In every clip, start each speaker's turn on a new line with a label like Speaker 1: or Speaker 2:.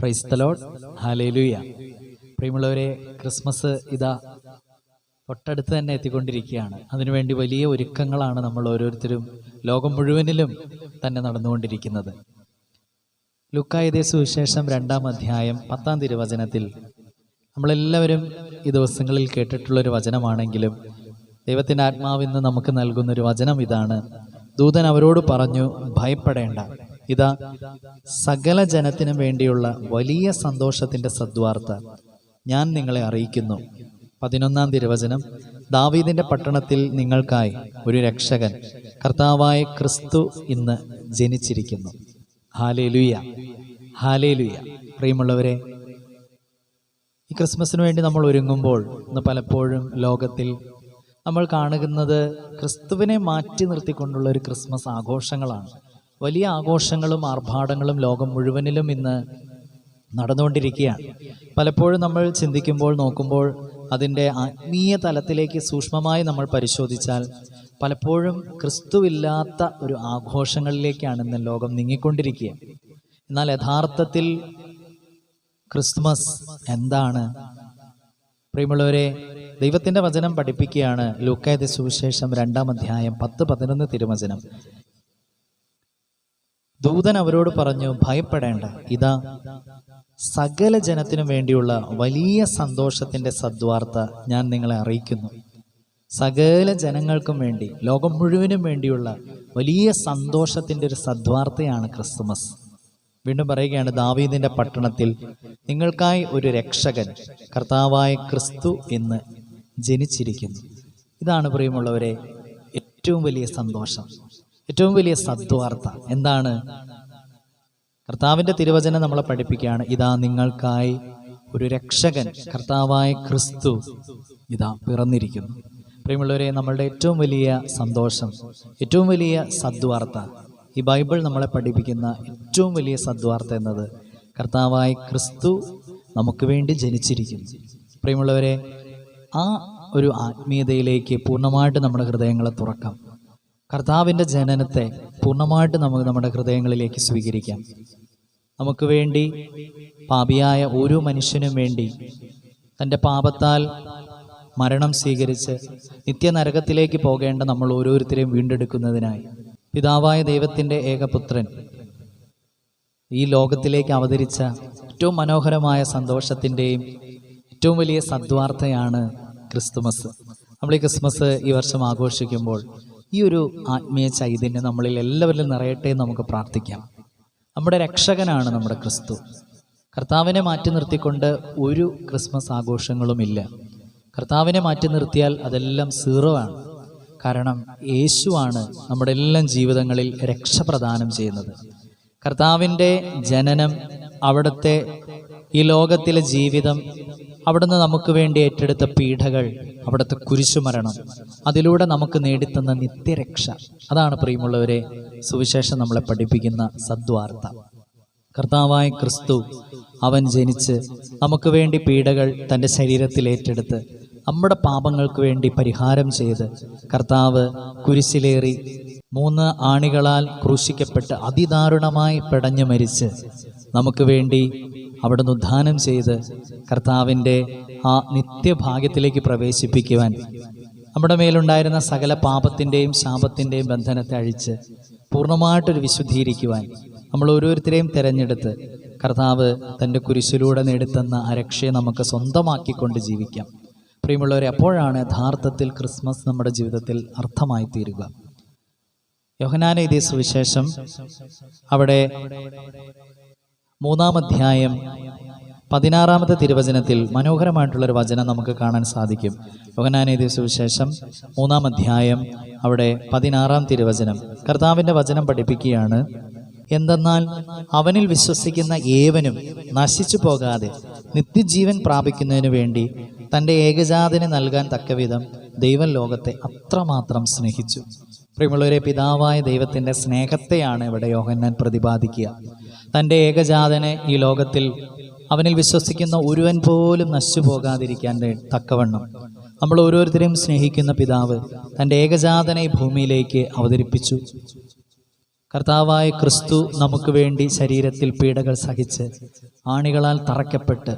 Speaker 1: Praise the Lord hallelujah പ്രിയമുള്ളവരെ Christmas ഇതാ തൊട്ടടുത്ത് തന്നെ എത്തിക്കൊണ്ടിരിക്കുകയാണ്. അതിനുവേണ്ടി വലിയ ഒരുക്കങ്ങളാണ് നമ്മൾ ഓരോരുത്തരും ലോകം മുഴുവനിലും തന്നെ നടന്നുകൊണ്ടിരിക്കുന്നത്. ലുക്കായതേ സുവിശേഷം രണ്ടാം അധ്യായം പത്താം തിരുവചനത്തിൽ നമ്മളെല്ലാവരും ഈ ദിവസങ്ങളിൽ കേട്ടിട്ടുള്ളൊരു വചനമാണെങ്കിലും ദൈവത്തിന്റെ ആത്മാവിന്ന് നമുക്ക് നൽകുന്നൊരു വചനം ഇതാണ്. ദൂതൻ അവരോട് പറഞ്ഞു ഭയപ്പെടേണ്ട. ഇതാ സകല ജനത്തിനും വേണ്ടിയുള്ള വലിയ സന്തോഷത്തിന്റെ സദ്വാർത്ത ഞാൻ നിങ്ങളെ അറിയിക്കുന്നു. പതിനൊന്നാം തിരുവചനം ദാവീദിന്റെ പട്ടണത്തിൽ നിങ്ങൾക്കായി ഒരു രക്ഷകൻ കർത്താവായ ക്രിസ്തു ഇന്ന് ജനിച്ചിരിക്കുന്നു. ഹാലേലുയ ഹാലേലുയ. പ്രിയമുള്ളവരെ ഈ ക്രിസ്മസിന് വേണ്ടി നമ്മൾ ഒരുങ്ങുമ്പോൾ ഇന്ന് പലപ്പോഴും ലോകത്തിൽ നമ്മൾ കാണുന്നത് ക്രിസ്തുവിനെ മാറ്റി നിർത്തിക്കൊണ്ടുള്ള ഒരു ക്രിസ്മസ് ആഘോഷങ്ങളാണ്. വലിയ ആഘോഷങ്ങളും ആർഭാടങ്ങളും ലോകം മുഴുവനിലും ഇന്ന് നടന്നുകൊണ്ടിരിക്കുകയാണ്. പലപ്പോഴും നമ്മൾ ചിന്തിക്കുമ്പോൾ നോക്കുമ്പോൾ അതിന്റെ ആത്മീയ തലത്തിലേക്ക് സൂക്ഷ്മമായി നമ്മൾ പരിശോധിച്ചാൽ പലപ്പോഴും ക്രിസ്തുവില്ലാത്ത ഒരു ആഘോഷങ്ങളിലേക്കാണ് ഇന്ന് ലോകം നീങ്ങിക്കൊണ്ടിരിക്കുക. എന്നാൽ യഥാർത്ഥത്തിൽ ക്രിസ്മസ് എന്താണ്? പ്രിയമുള്ളവരെ ദൈവത്തിന്റെ വചനം പഠിപ്പിക്കുകയാണ് ലൂക്കേത സുവിശേഷം രണ്ടാം അധ്യായം പത്ത് പതിനൊന്ന് തിരുവചനം. ദൂതൻ അവരോട് പറഞ്ഞു ഭയപ്പെടേണ്ട. ഇതാ സകല ജനത്തിനും വേണ്ടിയുള്ള വലിയ സന്തോഷത്തിന്റെ സദ്വാർത്ത ഞാൻ നിങ്ങളെ അറിയിക്കുന്നു. സകല ജനങ്ങൾക്കും വേണ്ടി ലോകം മുഴുവനും വേണ്ടിയുള്ള വലിയ സന്തോഷത്തിന്റെ ഒരു സദ്വാർത്തയാണ് ക്രിസ്തുമസ്. വീണ്ടും പറയുകയാണ് ദാവീദിന്റെ പട്ടണത്തിൽ നിങ്ങൾക്കായി ഒരു രക്ഷകൻ കർത്താവായ ക്രിസ്തു എന്ന് ജനിച്ചിരിക്കുന്നു. ഇതാണ് പ്രിയമുള്ളവരെ ഏറ്റവും വലിയ സന്തോഷം. ഏറ്റവും വലിയ സദ്വാർത്ത എന്താണ്? കർത്താവിന്റെ തിരുവചനം നമ്മളെ പഠിപ്പിക്കുകയാണ്. ഇതാ നിങ്ങൾക്കായി ഒരു രക്ഷകൻ കർത്താവായ ക്രിസ്തു ഇതാ പിറന്നിരിക്കുന്നു. പ്രിയമുള്ളവരെ നമ്മളുടെ ഏറ്റവും വലിയ സന്തോഷം ഏറ്റവും വലിയ സദ്വാർത്ത ഈ ബൈബിൾ നമ്മളെ പഠിപ്പിക്കുന്ന ഏറ്റവും വലിയ സദ്വാർത്ത എന്നത് കർത്താവായ ക്രിസ്തു നമുക്ക് വേണ്ടി ജനിച്ചിരിക്കുന്നു. പ്രിയമുള്ളവരെ ആ ഒരു ആത്മീയതയിലേക്ക് പൂർണമായിട്ട് നമ്മുടെ ഹൃദയങ്ങളെ തുറക്കാം. കർത്താവിന്റെ ജനനത്തെ പൂർണമായിട്ട് നമുക്ക് നമ്മുടെ ഹൃദയങ്ങളിലേക്ക് സ്വീകരിക്കാം. നമുക്ക് വേണ്ടി പാപിയായ ഓരോ മനുഷ്യനും വേണ്ടി തന്റെ പാപത്താൽ മരണം സ്വീകരിച്ച് നിത്യനരകത്തിലേക്ക് പോകേണ്ട നമ്മൾ ഓരോരുത്തരെയും വീണ്ടെടുക്കുന്നതിനായി. പിതാവായ ദൈവത്തിന്റെ ഏകപുത്രൻ ഈ ലോകത്തിലേക്ക് അവതരിച്ച ഏറ്റവും മനോഹരമായ സന്തോഷത്തിന്റെയും ഏറ്റവും വലിയ സദ്വാർത്തയാണ് ക്രിസ്തുമസ്. നമ്മൾ ഈ ക്രിസ്മസ് ഈ വർഷം ആഘോഷിക്കുമ്പോൾ ഈ ഒരു ആത്മീയ ചൈതന്യം നമ്മളിൽ എല്ലാവരിലും നിറയട്ടെ എന്ന് നമുക്ക് പ്രാർത്ഥിക്കാം. നമ്മുടെ രക്ഷകനാണ് നമ്മുടെ ക്രിസ്തു. കർത്താവിനെ മാറ്റി നിർത്തിക്കൊണ്ട് ഒരു ക്രിസ്മസ് ആഘോഷങ്ങളുമില്ല. കർത്താവിനെ മാറ്റി നിർത്തിയാൽ അതെല്ലാം സീറോ ആണ്. കാരണം യേശുവാണ് നമ്മുടെ എല്ലാം ജീവിതങ്ങളിൽ രക്ഷ പ്രദാനം ചെയ്യുന്നത്. കർത്താവിന്റെ ജനനം അവിടുത്തെ ഈ ലോകത്തിലെ ജീവിതം അവിടുന്ന് നമുക്ക് വേണ്ടി ഏറ്റെടുത്ത പീഠകൾ അവിടുത്തെ കുരിശുമരണം. അതിലൂടെ നമുക്ക് നേടിത്തന്ന നിത്യരക്ഷ. അതാണ് പ്രിയമുള്ളവരെ സുവിശേഷം നമ്മളെ പഠിപ്പിക്കുന്ന സദ്വാർത്ത. കർത്താവായ ക്രിസ്തു അവൻ ജനിച്ച് നമുക്ക് വേണ്ടി പീഡകൾ തന്റെ ശരീരത്തിൽ ഏറ്റെടുത്ത് നമ്മുടെ പാപങ്ങൾക്ക് വേണ്ടി പരിഹാരം ചെയ്ത് കർത്താവ് കുരിശിലേറി മൂന്ന് ആണികളാൽ ക്രൂശിക്കപ്പെട്ട് അതിദാരുണമായി പെടഞ്ഞു മരിച്ച് നമുക്ക് വേണ്ടി അവിടുന്ന് ഉദ്ധാനം ചെയ്ത് കർത്താവിന്റെ ആ നിത്യഭാഗ്യത്തിലേക്ക് പ്രവേശിപ്പിക്കുവാൻ നമ്മുടെ മേലുണ്ടായിരുന്ന സകല പാപത്തിന്റെയും ശാപത്തിന്റെയും ബന്ധനത്തെ അഴിച്ച് പൂർണമായിട്ടൊരു വിശുദ്ധീകരിക്കുവാൻ നമ്മൾ ഓരോരുത്തരെയും തിരഞ്ഞെടുത്ത് കർത്താവ് തന്റെ കുരിശിലൂടെ നേടിത്തന്ന ആ രക്ഷയെ നമുക്ക് സ്വന്തമാക്കിക്കൊണ്ട് ജീവിക്കാം. പ്രിയമുള്ളവരെ അപ്പോഴാണ് യഥാർത്ഥത്തിൽ ക്രിസ്മസ് നമ്മുടെ ജീവിതത്തിൽ അർത്ഥമായി തീരുക. യോഹനാന സുവിശേഷം അവിടെ മൂന്നാം അധ്യായം പതിനാറാമത്തെ തിരുവചനത്തിൽ മനോഹരമായിട്ടുള്ളൊരു വചനം നമുക്ക് കാണാൻ സാധിക്കും. യോഗനാനേതി സുവിശേഷം മൂന്നാം അധ്യായം അവിടെ പതിനാറാം തിരുവചനം. കർത്താവിന്റെ വചനം പഠിപ്പിക്കുകയാണ് എന്തെന്നാൽ അവനിൽ വിശ്വസിക്കുന്ന ഏവനും നശിച്ചു പോകാതെ നിത്യജീവൻ പ്രാപിക്കുന്നതിനു വേണ്ടി തന്റെ ഏകജാതനെ നൽകാൻ തക്കവിധം ദൈവം ലോകത്തെ അത്രമാത്രം സ്നേഹിച്ചു. പ്രിയമുള്ളവരെ പിതാവായ ദൈവത്തിന്റെ സ്നേഹത്തെയാണ് ഇവിടെ യോഹന്നാൻ പ്രതിപാദിക്കുക. തന്റെ ഏകജാതനെ ഈ ലോകത്തിൽ അവനിൽ വിശ്വസിക്കുന്ന ഒരുവൻ പോലും നശിച്ചു പോകാതിരിക്കാൻ തക്കവണ്ണം. നമ്മൾ ഓരോരുത്തരെയും സ്നേഹിക്കുന്ന പിതാവ് തന്റെ ഏകജാതനെ ഭൂമിയിലേക്ക് അവതരിപ്പിച്ചു. കർത്താവായ ക്രിസ്തു നമുക്ക് വേണ്ടി ശരീരത്തിൽ പീഡകൾ സഹിച്ച് ആണികളാൽ തറയ്ക്കപ്പെട്ട്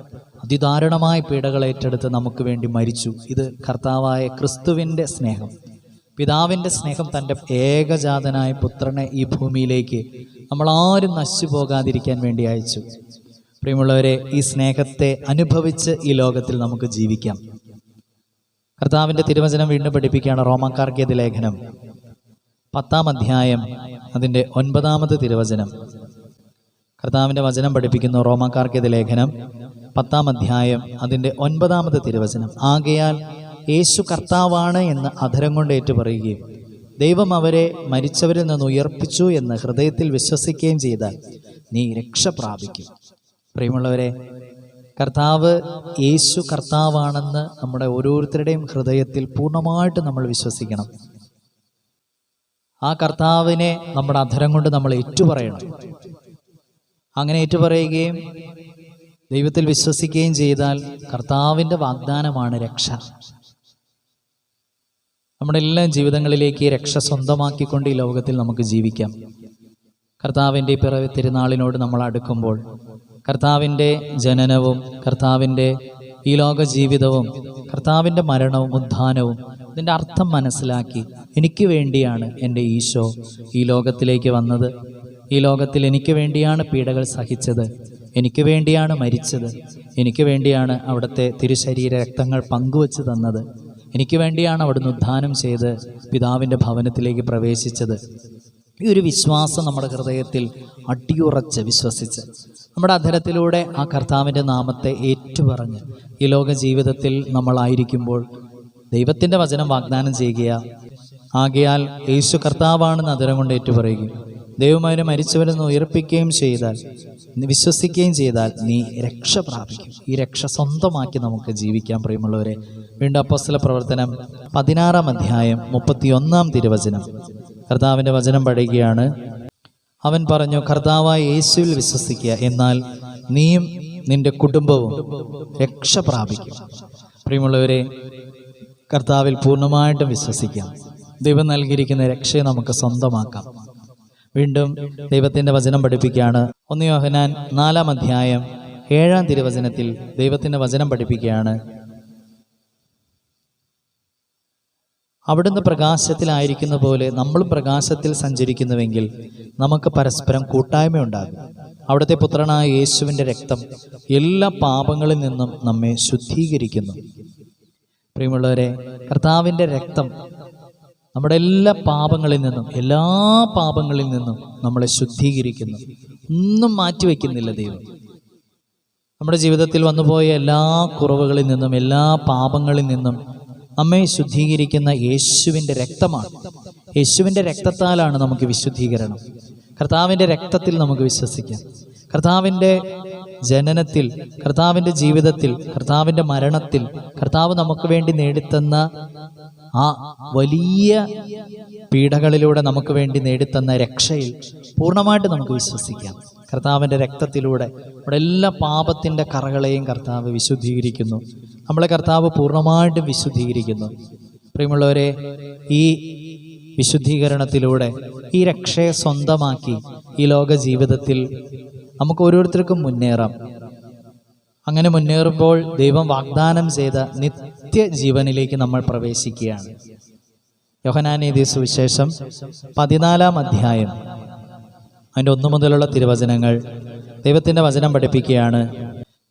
Speaker 1: അതിദാരുണമായ പീഡകൾ ഏറ്റെടുത്ത് നമുക്ക് വേണ്ടി മരിച്ചു. ഇത് കർത്താവായ ക്രിസ്തുവിന്റെ സ്നേഹം. പിതാവിന്റെ സ്നേഹം തന്റെ ഏകജാതനായ പുത്രനെ ഈ ഭൂമിയിലേക്ക് നമ്മൾ ആരും നശിച്ചു പോകാതിരിക്കാൻ വേണ്ടി അയച്ചു. പ്രിയമുള്ളവരെ ഈ സ്നേഹത്തെ അനുഭവിച്ച് ഈ ലോകത്തിൽ നമുക്ക് ജീവിക്കാം. കർത്താവിന്റെ തിരുവചനം വീണ്ടും പഠിപ്പിക്കുകയാണ് റോമാക്കാർക്കേത് ലേഖനം. പത്താം അധ്യായം അതിന്റെ ഒൻപതാമത് തിരുവചനം. കർത്താവിന്റെ വചനം പഠിപ്പിക്കുന്നു റോമാക്കാർക്കേത് ലേഖനം. പത്താം അധ്യായം അതിന്റെ ഒൻപതാമത് തിരുവചനം. ആകയാൽ യേശു കർത്താവാണ് എന്ന് അധരം കൊണ്ട് ഏറ്റുപറയുകയും ദൈവം അവരെ മരിച്ചവരിൽ നിന്ന് ഉയർപ്പിച്ചു എന്ന് ഹൃദയത്തിൽ വിശ്വസിക്കുകയും ചെയ്താൽ നീ രക്ഷ പ്രാപിക്കും. പ്രിയമുള്ളവരെ കർത്താവ് യേശു കർത്താവാണെന്ന് നമ്മുടെ ഓരോരുത്തരുടെയും ഹൃദയത്തിൽ പൂർണമായിട്ട് നമ്മൾ വിശ്വസിക്കണം. ആ കർത്താവിനെ നമ്മുടെ അധരം കൊണ്ട് നമ്മൾ ഏറ്റുപറയണം. അങ്ങനെ ഏറ്റുപറയുകയും ദൈവത്തിൽ വിശ്വസിക്കുകയും ചെയ്താൽ കർത്താവിന്റെ വാഗ്ദാനമാണ് രക്ഷ. നമ്മുടെ എല്ലാ ജീവിതങ്ങളിലേക്ക് രക്ഷ സ്വന്തമാക്കിക്കൊണ്ട് ഈ ലോകത്തിൽ നമുക്ക് ജീവിക്കാം. കർത്താവിന്റെ പിറവി തിരുനാളിനോട് നമ്മൾ അടുക്കുമ്പോൾ കർത്താവിന്റെ ജനനവും കർത്താവിന്റെ ഈ ലോക ജീവിതവും കർത്താവിന്റെ മരണവും ഉദ്ധാനവും ഇതിന്റെ അർത്ഥം മനസ്സിലാക്കി എനിക്ക് വേണ്ടിയാണ് എന്റെ ഈശോ ഈ ലോകത്തിലേക്ക് വന്നത്. ഈ ലോകത്തിൽ എനിക്ക് വേണ്ടിയാണ് പീഡകൾ സഹിച്ചത്. എനിക്ക് വേണ്ടിയാണ് മരിച്ചത്. എനിക്ക് വേണ്ടിയാണ് അവിടുത്തെ തിരുശരീര രക്തങ്ങൾ പങ്കുവച്ച് തന്നത്. എനിക്ക് വേണ്ടിയാണ് അവിടുന്ന് ഉദ്ധാനം ചെയ്ത് പിതാവിന്റെ ഭവനത്തിലേക്ക് പ്രവേശിച്ചത്. ഈ ഒരു വിശ്വാസം നമ്മുടെ ഹൃദയത്തിൽ അടിയുറച്ച് വിശ്വസിച്ച് നമ്മുടെ അധരത്തിലൂടെ ആ കർത്താവിന്റെ നാമത്തെ ഏറ്റുപറഞ്ഞ് ഈ ലോക ജീവിതത്തിൽ നമ്മളായിരിക്കുമ്പോൾ ദൈവത്തിന്റെ വചനം വാഗ്ദാനം ചെയ്യുക. ആകയാൽ യേശു കർത്താവാണെന്ന് അധരം കൊണ്ട് ഏറ്റുപറയുകയും ദൈവം മരിച്ചവരെന്ന് ഉയർപ്പിക്കുകയും ചെയ്താൽ വിശ്വസിക്കുകയും ചെയ്താൽ നീ രക്ഷ പ്രാപിക്കും. ഈ രക്ഷ സ്വന്തമാക്കി നമുക്ക് ജീവിക്കാൻ പ്രിയമുള്ളവരെ വീണ്ടും അപ്പോസ്തല പ്രവർത്തനം പതിനാറാം അധ്യായം മുപ്പത്തിയൊന്നാം തിരുവചനം. കർത്താവിന്റെ വചനം പഠിക്കുകയാണ്. അവൻ പറഞ്ഞു കർത്താവായ യേശുവിൽ വിശ്വസിക്കുക എന്നാൽ നീയും നിന്റെ കുടുംബവും രക്ഷ പ്രാപിക്കും. പ്രിയമുള്ളവരെ കർത്താവിൽ പൂർണമായിട്ടും വിശ്വസിക്കാം. ദൈവം നൽകിയിരിക്കുന്ന രക്ഷയെ നമുക്ക് സ്വന്തമാക്കാം. വീണ്ടും ദൈവത്തിന്റെ വചനം പഠിപ്പിക്കുകയാണ്. ഒന്ന് യോഹനാൻ നാലാം അധ്യായം ഏഴാം തിരുവചനത്തിൽ ദൈവത്തിന്റെ വചനം പഠിപ്പിക്കുകയാണ്. അവിടുന്ന് പ്രകാശത്തിലായിരിക്കുന്ന പോലെ നമ്മളും പ്രകാശത്തിൽ സഞ്ചരിക്കുന്നുവെങ്കിൽ നമുക്ക് പരസ്പരം കൂട്ടായ്മയുണ്ടാകും അവിടുത്തെ പുത്രനായ യേശുവിന്റെ രക്തം എല്ലാ പാപങ്ങളിൽ നിന്നും നമ്മെ ശുദ്ധീകരിക്കുന്നു. പ്രിയമുള്ളവരെ കർത്താവിന്റെ രക്തം നമ്മുടെ എല്ലാ പാപങ്ങളിൽ നിന്നും എല്ലാ പാപങ്ങളിൽ നിന്നും നമ്മളെ ശുദ്ധീകരിക്കുന്നു. ഒന്നും മാറ്റിവെക്കുന്നില്ല ദൈവം. നമ്മുടെ ജീവിതത്തിൽ വന്നുപോയ എല്ലാ കുറവുകളിൽ നിന്നും എല്ലാ പാപങ്ങളിൽ നിന്നും നമ്മെ ശുദ്ധീകരിക്കുന്ന യേശുവിന്റെ രക്തമാണ്. യേശുവിന്റെ രക്തത്താലാണ് നമുക്ക് വിശുദ്ധീകരണം. കർത്താവിന്റെ രക്തത്തിൽ നമുക്ക് വിശ്വസിക്കാം. കർത്താവിന്റെ ജനനത്തിൽ കർത്താവിന്റെ ജീവിതത്തിൽ കർത്താവിന്റെ മരണത്തിൽ കർത്താവ് നമുക്ക് വേണ്ടി നേടിത്തന്ന ആ വലിയ പീഡകളിലൂടെ നമുക്ക് വേണ്ടി നേടിത്തന്ന രക്ഷയിൽ പൂർണമായിട്ട് നമുക്ക് വിശ്വസിക്കാം. കർത്താവിന്റെ രക്തത്തിലൂടെ നമ്മുടെ എല്ലാ പാപത്തിന്റെ കറകളെയും കർത്താവ് വിശുദ്ധീകരിക്കുന്നു. നമ്മളെ കർത്താവ് പൂർണമായിട്ടും വിശുദ്ധീകരിക്കുന്നു. പ്രിയമുള്ളവരെ ഈ വിശുദ്ധീകരണത്തിലൂടെ ഈ രക്ഷയെ സ്വന്തമാക്കി ഈ ലോക ജീവിതത്തിൽ നമുക്ക് ഓരോരുത്തർക്കും മുന്നേറാം. അങ്ങനെ മുന്നേറുമ്പോൾ ദൈവം വാഗ്ദാനം ചെയ്ത നിത്യജീവനിലേക്ക് നമ്മൾ പ്രവേശിക്കുകയാണ്. യോഹനാനീതി സുവിശേഷം പതിനാലാം അധ്യായം. അതിന്റെ ഒന്നു മുതലുള്ള തിരുവചനങ്ങൾ ദൈവത്തിന്റെ വചനം പഠിപ്പിക്കുകയാണ്.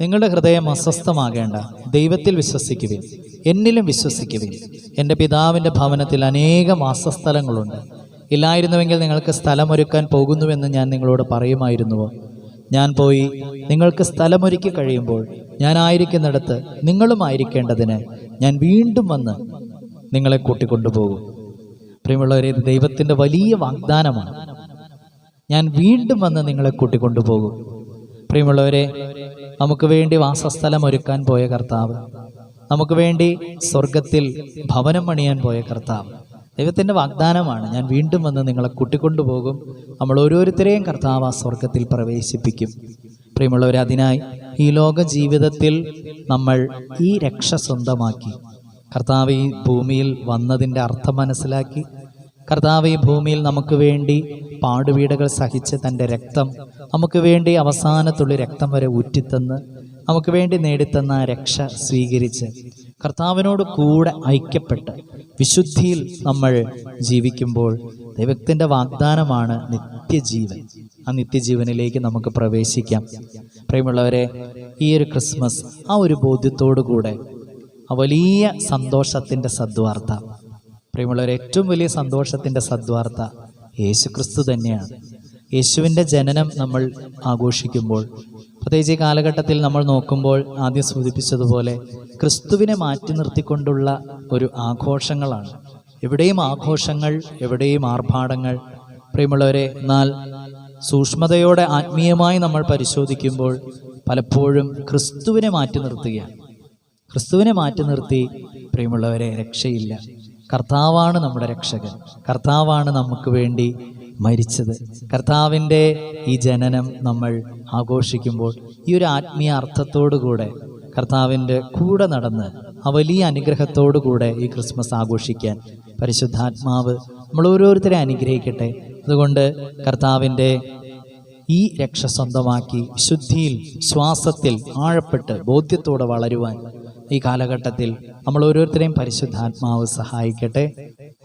Speaker 1: നിങ്ങളുടെ ഹൃദയം അസ്വസ്ഥമാകേണ്ട. ദൈവത്തിൽ വിശ്വസിക്കുവിൻ. എന്നിലും വിശ്വസിക്കുവിൻ. എന്റെ പിതാവിന്റെ ഭവനത്തിൽ അനേകം വാസസ്ഥലങ്ങളുണ്ട്. ഇല്ലായിരുന്നുവെങ്കിൽ നിങ്ങൾക്ക് സ്ഥലമൊരുക്കാൻ പോകുന്നുവെന്ന് ഞാൻ നിങ്ങളോട് പറയുമായിരുന്നുവോ? ഞാൻ പോയി നിങ്ങൾക്ക് സ്ഥലമൊരുക്കി കഴിയുമ്പോൾ ഞാൻ ആയിരിക്കുന്നിടത്ത് നിങ്ങളും ആയിരിക്കേണ്ടതിന് ഞാൻ വീണ്ടും വന്ന് നിങ്ങളെ കൂട്ടിക്കൊണ്ടുപോകും. പ്രിയമുള്ളവരെ ഇത് ദൈവത്തിന്റെ വലിയ വാഗ്ദാനമാണ്. ഞാൻ വീണ്ടും വന്ന് നിങ്ങളെ കൂട്ടിക്കൊണ്ടുപോകും. പ്രിയമുള്ളവരെ നമുക്ക് വേണ്ടി വാസസ്ഥലം ഒരുക്കാൻ പോയ കർത്താവ് നമുക്ക് വേണ്ടി സ്വർഗത്തിൽ ഭവനം പണിയാൻ പോയ കർത്താവ് ദൈവത്തിന്റെ വാഗ്ദാനമാണ്. ഞാൻ വീണ്ടും വന്ന് നിങ്ങളെ കൂട്ടിക്കൊണ്ടുപോകും. നമ്മൾ ഓരോരുത്തരെയും കർത്താവ് ആ സ്വർഗത്തിൽ പ്രവേശിപ്പിക്കും. പ്രിയമുള്ളവർ അതിനായി ഈ ലോക ജീവിതത്തിൽ നമ്മൾ ഈ രക്ഷ സ്വന്തമാക്കി. കർത്താവ് ഈ ഭൂമിയിൽ വന്നതിന്റെ അർത്ഥം മനസ്സിലാക്കി. കർത്താവ് ഈ ഭൂമിയിൽ നമുക്ക് വേണ്ടി പാടുവീടുകൾ സഹിച്ച് തന്റെ രക്തം നമുക്ക് വേണ്ടി അവസാനത്തുള്ളി രക്തം വരെ ഊറ്റിത്തന്ന് നമുക്ക് വേണ്ടി നേടിത്തന്ന രക്ഷ സ്വീകരിച്ച് കർത്താവിനോട് കൂടെ ഐക്യപ്പെട്ട് വിശുദ്ധിയിൽ നമ്മൾ ജീവിക്കുമ്പോൾ ദൈവത്തിന്റെ വാഗ്ദാനമാണ് നിത്യജീവൻ. ആ നിത്യജീവനിലേക്ക് നമുക്ക് പ്രവേശിക്കാം. പ്രിയമുള്ളവരെ ഈ ഒരു ക്രിസ്മസ് ആ ഒരു ബോധ്യത്തോടു കൂടെ ആ വലിയ സന്തോഷത്തിന്റെ സദ്വാർത്ത. പ്രിയമുള്ളവരെ ഏറ്റവും വലിയ സന്തോഷത്തിന്റെ സദ്വാർത്ത യേശു ക്രിസ്തു തന്നെയാണ്. യേശുവിന്റെ ജനനം നമ്മൾ ആഘോഷിക്കുമ്പോൾ പ്രത്യേകിച്ച് ഈ കാലഘട്ടത്തിൽ നമ്മൾ നോക്കുമ്പോൾ ആദ്യം സൂചിപ്പിച്ചതുപോലെ ക്രിസ്തുവിനെ മാറ്റി നിർത്തിക്കൊണ്ടുള്ള ഒരു ആഘോഷങ്ങളാണ്. എവിടെയും ആഘോഷങ്ങൾ എവിടെയും ആർഭാടങ്ങൾ. പ്രിയമുള്ളവരെ എന്നാൽ സൂക്ഷ്മതയോടെ ആത്മീയമായി നമ്മൾ പരിശോധിക്കുമ്പോൾ പലപ്പോഴും ക്രിസ്തുവിനെ മാറ്റി നിർത്തുകയാണ്. ക്രിസ്തുവിനെ മാറ്റി നിർത്തി പ്രിയമുള്ളവരെ രക്ഷയില്ല. കർത്താവാണ് നമ്മുടെ രക്ഷകൻ. കർത്താവാണ് നമുക്ക് വേണ്ടി മരിച്ചത്. കർത്താവിന്റെ ഈ ജനനം നമ്മൾ ആഘോഷിക്കുമ്പോൾ ഈ ഒരു ആത്മീയ അർത്ഥത്തോടു കൂടെ കർത്താവിന്റെ കൂടെ നടന്ന് ആ വലിയ അനുഗ്രഹത്തോടു കൂടെ ഈ ക്രിസ്മസ് ആഘോഷിക്കാൻ പരിശുദ്ധാത്മാവ് നമ്മൾ ഓരോരുത്തരെ അനുഗ്രഹിക്കട്ടെ. അതുകൊണ്ട് കർത്താവിന്റെ ഈ രക്ഷ സ്വന്തമാക്കി ശുദ്ധിയിൽ ശ്വാസത്തിൽ ആഴപ്പെട്ട് ബോധ്യത്തോടെ വളരുവാൻ ഈ കാലഘട്ടത്തിൽ നമ്മൾ ഓരോരുത്തരെയും പരിശുദ്ധാത്മാവ് സഹായിക്കട്ടെ.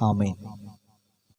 Speaker 1: ആമേൻ.